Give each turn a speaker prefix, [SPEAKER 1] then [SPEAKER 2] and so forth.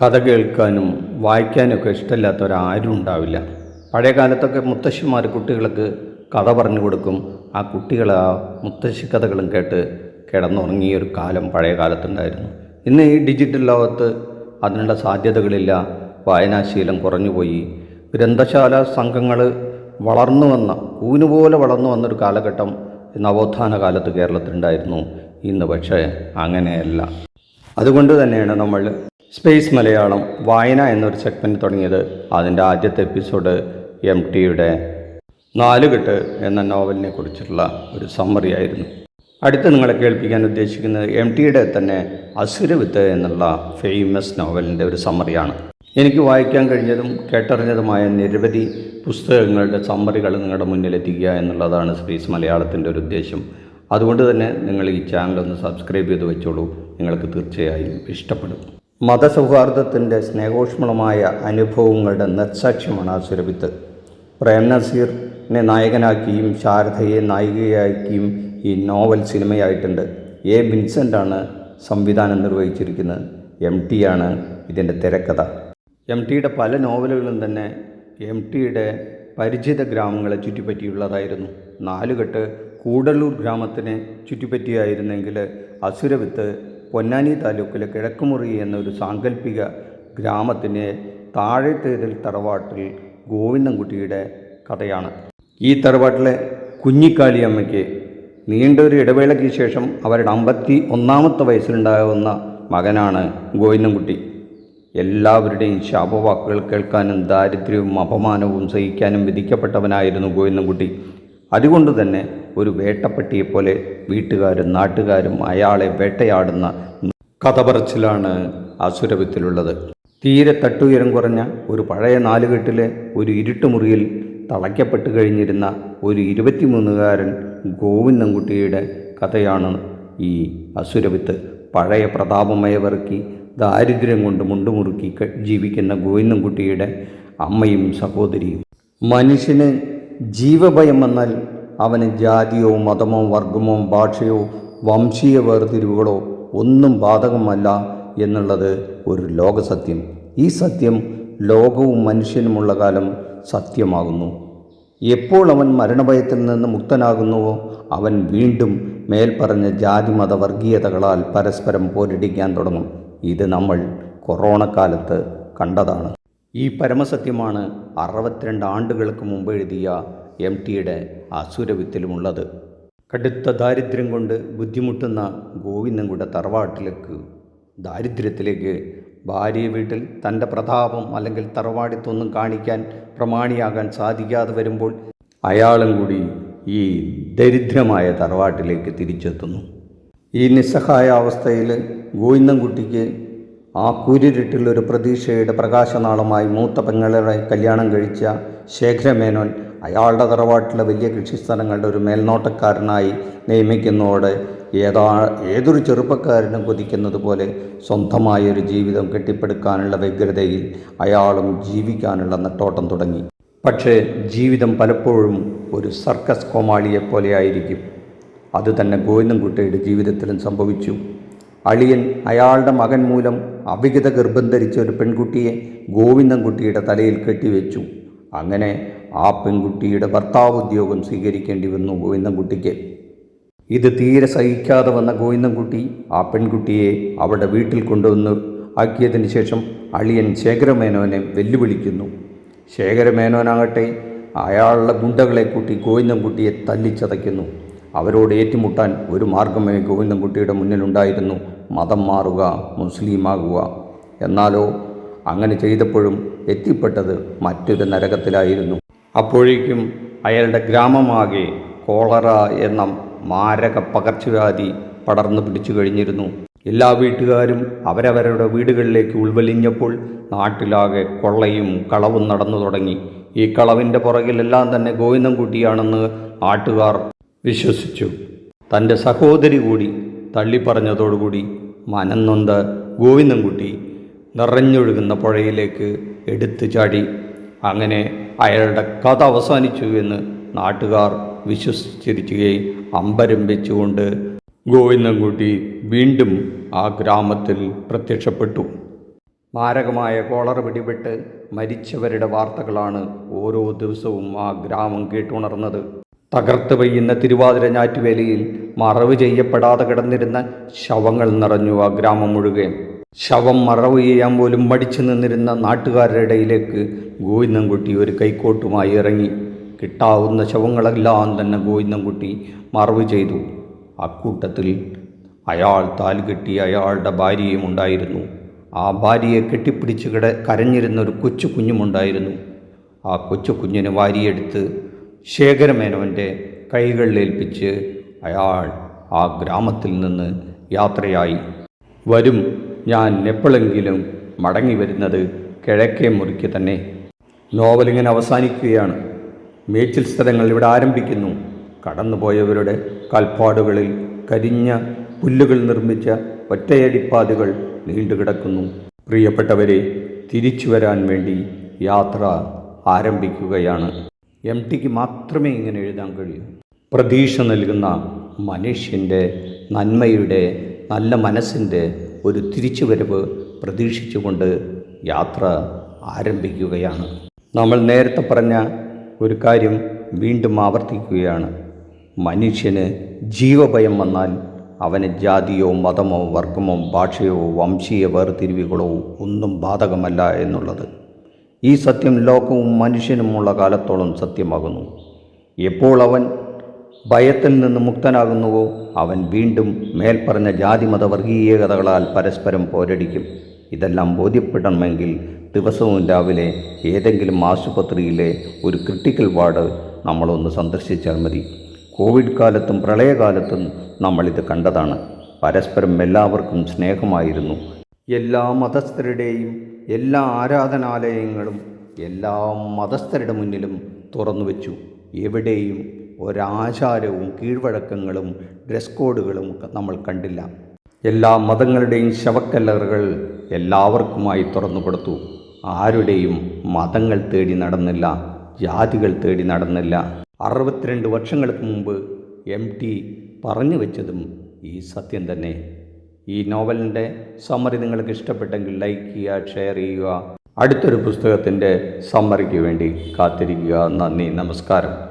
[SPEAKER 1] കഥ കേൾക്കാനും വായിക്കാനൊക്കെ ഇഷ്ടമില്ലാത്തവരാരും ഉണ്ടാവില്ല. പഴയ കാലത്തൊക്കെ മുത്തശ്ശിമാർ കുട്ടികൾക്ക് കഥ പറഞ്ഞു കൊടുക്കും. ആ കുട്ടികൾ ആ മുത്തശ്ശി കഥകളും കേട്ട് കിടന്നുറങ്ങിയ ഒരു കാലം പഴയ കാലത്തുണ്ടായിരുന്നു. ഇന്ന് ഈ ഡിജിറ്റൽ ലോകത്ത് അതിനുള്ള സാധ്യതകളില്ല. വായനാശീലം കുറഞ്ഞുപോയി. ഗ്രന്ഥശാല സംഘങ്ങൾ വളർന്നു വന്ന കൂനുപോലെ വളർന്നു വന്നൊരു കാലഘട്ടം നവോത്ഥാന കാലത്ത് കേരളത്തിലുണ്ടായിരുന്നു. ഇന്ന് പക്ഷേ അങ്ങനെയല്ല. അതുകൊണ്ട് തന്നെയാണ് നമ്മൾ സ്പേസ് മലയാളം വായന എന്നൊരു സെഗ്മെന്റ് തുടങ്ങിയത് അതിന്റെ ആദ്യത്തെ എപ്പിസോഡ് എം ടിയുടെ നാലുകെട്ട് എന്ന നോവലിനെ കുറിച്ചുള്ള ഒരു സമ്മറി ആയിരുന്നു. അടുത്ത് നിങ്ങളെ കേൾപ്പിക്കാൻ ഉദ്ദേശിക്കുന്നത് എം ടിയുടെ തന്നെ അസുരവിത്ത് എന്നുള്ള ഫേമസ് നോവലിന്റെ ഒരു സമ്മറിയാണ് എനിക്ക് വായിക്കാൻ കഴിഞ്ഞതും കേട്ടറിഞ്ഞതുമായ നിരവധി പുസ്തകങ്ങളുടെ സമ്മറികൾ നിങ്ങളുടെ മുന്നിലെത്തിക്കുക എന്നുള്ളതാണ് സ്പേസ് മലയാളത്തിന്റെ ഒരു ഉദ്ദേശം. അതുകൊണ്ട് തന്നെ നിങ്ങൾ ഈ ചാനൽ ഒന്ന് സബ്സ്ക്രൈബ് ചെയ്ത് വെച്ചോളൂ. നിങ്ങൾക്ക് തീർച്ചയായും ഇഷ്ടപ്പെടും. മതസൗഹാർദ്ദത്തിന്റെ സ്നേഹോഷ്മളമായ അനുഭവങ്ങളുടെ നിർസാക്ഷ്യമാണ് ആ സുരഭിത്ത് പ്രേം നസീറിനെ നായകനാക്കിയും ശാരദയെ നായികയാക്കിയും ഈ നോവൽ സിനിമയായിട്ടുണ്ട്. എ. വിൻസെന്റാണ് സംവിധാനം നിർവഹിച്ചിരിക്കുന്നത്. എം. ആണ് ഇതിന്റെ തിരക്കഥ. എം. ടിയുടെ പല നോവലുകളും തന്നെ എം. ടിയുടെ പരിചിത ഗ്രാമങ്ങളെ ചുറ്റിപ്പറ്റിയുള്ളതായിരുന്നു. നാലുകെട്ട് കൂടല്ലൂർ ഗ്രാമത്തിനെ ചുറ്റിപ്പറ്റിയായിരുന്നെങ്കിൽ അസുരവിത്ത് പൊന്നാനി താലൂക്കിലെ കിഴക്കുമുറി എന്നൊരു സാങ്കല്പിക ഗ്രാമത്തിന്റെ താഴെത്തേതിൽ തറവാട്ടിൽ ഗോവിന്ദൻകുട്ടിയുടെ കഥയാണ്. ഈ തറവാട്ടിലെ കുഞ്ഞിക്കാളിയമ്മയ്ക്ക് നീണ്ടൊരു ഇടവേളയ്ക്ക് ശേഷം അവരുടെ അമ്പത്തി ഒന്നാമത്തെ വയസ്സിലുണ്ടാകുന്ന മകനാണ് ഗോവിന്ദൻകുട്ടി. എല്ലാവരുടെയും ശാപവാക്കുകൾ കേൾക്കാനും ദാരിദ്ര്യവും അപമാനവും സഹിക്കാനും വിധിക്കപ്പെട്ടവനായിരുന്നു ഗോവിന്ദൻകുട്ടി. അതുകൊണ്ട് തന്നെ ഒരു വേട്ടപ്പട്ടിയെപ്പോലെ വീട്ടുകാരും നാട്ടുകാരും അയാളെ വേട്ടയാടുന്ന കഥ പറച്ചിലാണ് അസുരവിത്തിലുള്ളത് തീരെ തട്ടുയരം കുറഞ്ഞ ഒരു പഴയ നാലുകെട്ടിലെ ഒരു ഇരുട്ടുമുറിയിൽ തളയ്ക്കപ്പെട്ട് കഴിഞ്ഞിരുന്ന ഒരു ഇരുപത്തിമൂന്നുകാരൻ ഗോവിന്ദൻകുട്ടിയുടെ കഥയാണ് ഈ അസുരവിത്ത് പഴയ പ്രതാപമയവർക്കി ദാരിദ്ര്യം കൊണ്ട് മുണ്ടുമുറുക്കി ജീവിക്കുന്ന ഗോവിന്ദൻകുട്ടിയുടെ അമ്മയും സഹോദരിയും. മനുഷ്യന് ജീവഭയം വന്നാൽ അവന് ജാതിയോ മതമോ വർഗമോ ഭാഷയോ വംശീയ വേർതിരിവുകളോ ഒന്നും ബാധകമല്ല എന്നുള്ളത് ഒരു ലോകസത്യം. ഈ സത്യം ലോകവും മനുഷ്യനുമുള്ള കാലം സത്യമാകുന്നു. എപ്പോൾ അവൻ മരണഭയത്തിൽ നിന്ന് മുക്തനാകുന്നുവോ അവൻ വീണ്ടും മേൽപ്പറഞ്ഞ ജാതി മത വർഗീയതകളാൽ പരസ്പരം പോരടിക്കാൻ തുടങ്ങും. ഇത് നമ്മൾ കൊറോണ കാലത്ത് കണ്ടതാണ്. ഈ പരമസത്യമാണ് അറുപത്തിരണ്ട് ആണ്ടുകൾക്ക് മുമ്പ് എഴുതിയ എം ടിയുടെ അസുരവിത്തിലുമുള്ളത്. കടുത്ത ദാരിദ്ര്യം കൊണ്ട് ബുദ്ധിമുട്ടുന്ന ഗോവിന്ദൻകുട തറവാട്ടിലേക്ക് ദാരിദ്ര്യത്തിലേക്ക് ഭാര്യ വീട്ടിൽ തന്റെ പ്രതാപം അല്ലെങ്കിൽ തറവാടിത്തൊന്നും കാണിക്കാൻ പ്രമാണിയാകാൻ സാധിക്കാതെ വരുമ്പോൾ അയാളും കൂടി ഈ ദരിദ്രമായ തറവാട്ടിലേക്ക് തിരിച്ചെത്തുന്നു. ഈ നിസ്സഹായ അവസ്ഥയിൽ ഗോവിന്ദൻകുട്ടിക്ക് ആ കൂരിരുട്ടിൽ ഒരു പ്രതീക്ഷയുടെ പ്രകാശനാളമായി മൂത്ത പെങ്ങളെ കല്യാണം കഴിച്ച ശേഖരമേനോൻ അയാളുടെ തറവാട്ടിലെ വലിയ കൃഷിസ്ഥലങ്ങളുടെ ഒരു മേൽനോട്ടക്കാരനായി നിയമിക്കുന്നതോടെ ഏതാ ഏതൊരു ചെറുപ്പക്കാരനും കൊതിക്കുന്നത് പോലെ സ്വന്തമായൊരു ജീവിതം കെട്ടിപ്പടുക്കാനുള്ള വ്യഗ്രതയിൽ അയാളും ജീവിക്കാനുള്ള നെട്ടോട്ടം തുടങ്ങി. പക്ഷേ ജീവിതം പലപ്പോഴും ഒരു സർക്കസ് കോമാളിയെപ്പോലെയായിരിക്കും. അത് തന്നെ ഗോവിന്ദൻകുട്ടിയുടെ ജീവിതത്തിലും സംഭവിച്ചു. അളിയൻ അയാളുടെ മകൻ മൂലം അവിഹിത ഗർഭം ധരിച്ച ഒരു പെൺകുട്ടിയെ ഗോവിന്ദൻകുട്ടിയുടെ തലയിൽ കെട്ടിവെച്ചു. അങ്ങനെ ആ പെൺകുട്ടിയുടെ ഭർത്താവ് ഉദ്യോഗം സ്വീകരിക്കേണ്ടി വന്നു ഗോവിന്ദൻകുട്ടിക്ക്. ഇത് തീരെ സഹിക്കാതെ വന്ന ഗോവിന്ദൻകുട്ടി ആ പെൺകുട്ടിയെ അവിടെ വീട്ടിൽ കൊണ്ടുവന്ന് ആക്കിയതിന് ശേഷം അളിയൻ ശേഖരമേനോനെ വെല്ലുവിളിക്കുന്നു. ശേഖരമേനോനാകട്ടെ അയാളുടെ ഗുണ്ടകളെ കൂട്ടി ഗോവിന്ദൻകുട്ടിയെ തല്ലിച്ചതയ്ക്കുന്നു. അവരോട് ഏറ്റുമുട്ടാൻ ഒരു മാർഗമേ ഗോവിന്ദൻകുട്ടിയുടെ മുന്നിലുണ്ടായിരുന്നു. മതം മാറുക മുസ്ലിമാകുക. എന്നാലോ അങ്ങനെ ചെയ്തപ്പോഴും എത്തിപ്പെട്ടത് മറ്റൊരു നരകത്തിലായിരുന്നു. അപ്പോഴേക്കും അയാളുടെ ഗ്രാമമാകെ കോളറ എന്ന മാരക പകർച്ചവ്യാധി പടർന്നു പിടിച്ചു കഴിഞ്ഞിരുന്നു. എല്ലാ വീട്ടുകാരും അവരവരുടെ വീടുകളിലേക്ക് ഉൾവലിഞ്ഞപ്പോൾ നാട്ടിലാകെ കൊള്ളയും കളവും നടന്നു തുടങ്ങി. ഈ കളവിന്റെ പുറകിലെല്ലാം തന്നെ ഗോവിന്ദൻകുട്ടിയാണെന്ന് നാട്ടുകാർ വിശ്വസിച്ചു. തന്റെ സഹോദരി കൂടി തള്ളിപ്പറഞ്ഞതോടുകൂടി മനം നൊന്ത ഗോവിന്ദൻകുട്ടി നിറഞ്ഞൊഴുകുന്ന പുഴയിലേക്ക് എടുത്തു ചാടി. അങ്ങനെ അയാളുടെ കഥ അവസാനിച്ചു എന്ന് നാട്ടുകാർ വിശ്വസിച്ചിരിക്കുകയും അമ്പരം വെച്ചുകൊണ്ട് ഗോവിന്ദൻകുട്ടി വീണ്ടും ആ ഗ്രാമത്തിൽ പ്രത്യക്ഷപ്പെട്ടു. മാരകമായ കോളർ പിടിപെട്ട് മരിച്ചവരുടെ വാർത്തകളാണ് ഓരോ ദിവസവും ആ ഗ്രാമം കേട്ടുണർന്നത്. തകർത്ത് പെയ്യുന്ന തിരുവാതിര ഞാറ്റുവേലയിൽ മറവ് ചെയ്യപ്പെടാതെ കിടന്നിരുന്ന ശവങ്ങൾ നിറഞ്ഞു ആ ഗ്രാമം മുഴുവൻ ശവം മറവ് ചെയ്യാൻ പോലും മടിച്ചു നിന്നിരുന്ന നാട്ടുകാരുടെ ഇടയിലേക്ക് ഗോവിന്ദൻകുട്ടി ഒരു കൈക്കോട്ടുമായി ഇറങ്ങി. കിട്ടാവുന്ന ശവങ്ങളെല്ലാം തന്നെ ഗോവിന്ദൻകുട്ടി മറവ് ചെയ്തു. അക്കൂട്ടത്തിൽ അയാൾ താൽ കെട്ടി അയാളുടെ ഭാര്യയും ഉണ്ടായിരുന്നു. ആ ഭാര്യയെ കെട്ടിപ്പിടിച്ച് കിട കരഞ്ഞിരുന്ന ഒരു കൊച്ചു കുഞ്ഞുമുണ്ടായിരുന്നു. ആ കൊച്ചു കുഞ്ഞിനെ വാരിയെടുത്ത് ശേഖരമേനോന്റെ കൈകളിലേൽപ്പിച്ച് അയാൾ ആ ഗ്രാമത്തിൽ നിന്ന് യാത്രയായി. വരും. ഞാൻ എപ്പോഴെങ്കിലും മടങ്ങി വരുന്നത് കിഴക്കേ മുറിക്ക് തന്നെ. നോവലിങ്ങനെ അവസാനിക്കുകയാണ്. മേച്ചിൽ സ്ഥലങ്ങൾ ഇവിടെ ആരംഭിക്കുന്നു. കടന്നുപോയവരുടെ കാൽപ്പാടുകളിൽ കരിഞ്ഞ പുല്ലുകൾ നിർമ്മിച്ച ഒറ്റയടിപ്പാതുകൾ നീണ്ടുകിടക്കുന്നു. പ്രിയപ്പെട്ടവരെ തിരിച്ചു വരാൻ വേണ്ടി യാത്ര ആരംഭിക്കുകയാണ്. എം ടിക്ക് മാത്രമേ ഇങ്ങനെ എഴുതാൻ കഴിയൂ. പ്രതീക്ഷ നൽകുന്ന മനുഷ്യന്റെ നന്മയുടെ നല്ല മനസ്സിന്റെ ഒരു തിരിച്ചുവരവ് പ്രതീക്ഷിച്ചുകൊണ്ട് യാത്ര ആരംഭിക്കുകയാണ്. നമ്മൾ നേരത്തെ പറഞ്ഞ ഒരു കാര്യം വീണ്ടും ആവർത്തിക്കുകയാണ്. മനുഷ്യന് ജീവഭയം വന്നാൽ അവന് ജാതിയോ മതമോ വർഗമോ ഭാഷയോ വംശീയ വേർതിരിവുകളോ ഒന്നും ബാധകമല്ല എന്നുള്ളത്. ഈ സത്യം ലോകവും മനുഷ്യനുമുള്ള കാലത്തോളം സത്യമാകുന്നു. എപ്പോൾ അവൻ ഭയത്തിൽ നിന്ന് മുക്തനാകുന്നുവോ അവൻ വീണ്ടും മേൽപ്പറഞ്ഞ ജാതിമത വർഗീയതകളാൽ പരസ്പരം പോരടിക്കും. ഇതെല്ലാം ബോധ്യപ്പെടണമെങ്കിൽ ദിവസവും രാവിലെ ഏതെങ്കിലും ആശുപത്രിയിലെ ഒരു ക്രിട്ടിക്കൽ വാർഡ് നമ്മളൊന്ന് സന്ദർശിച്ചാൽ മതി. കോവിഡ് കാലത്തും പ്രളയകാലത്തും നമ്മളിത് കണ്ടതാണ്. പരസ്പരം എല്ലാവർക്കും സ്നേഹമായിരുന്നു. എല്ലാ മതസ്ഥരുടെയും എല്ലാ ആരാധനാലയങ്ങളും എല്ലാ മതസ്ഥരുടെ മുന്നിലും തുറന്നു വെച്ചു. എവിടെയും ഒരാചാരവും കീഴ്വഴക്കങ്ങളും ഡ്രസ് കോഡുകളും നമ്മൾ കണ്ടില്ല. എല്ലാ മതങ്ങളുടെയും ശവക്കല്ലറുകൾ എല്ലാവർക്കുമായി തുറന്നു കൊടുത്തു. ആരുടെയും മതങ്ങൾ തേടി നടന്നില്ല ജാതികൾ തേടി നടന്നില്ല. അറുപത്തിരണ്ട് വർഷങ്ങൾക്ക് മുമ്പ് എം ടി പറഞ്ഞു വെച്ചതും ഈ സത്യം തന്നെ. ഈ നോവലിന്റെ സമ്മറി നിങ്ങൾക്ക് ഇഷ്ടപ്പെട്ടെങ്കിൽ ലൈക്ക് ചെയ്യുക ഷെയർ ചെയ്യുക. അടുത്തൊരു പുസ്തകത്തിന്റെ സമ്മറിക്ക് വേണ്ടി കാത്തിരിക്കുക. നന്ദി നമസ്കാരം.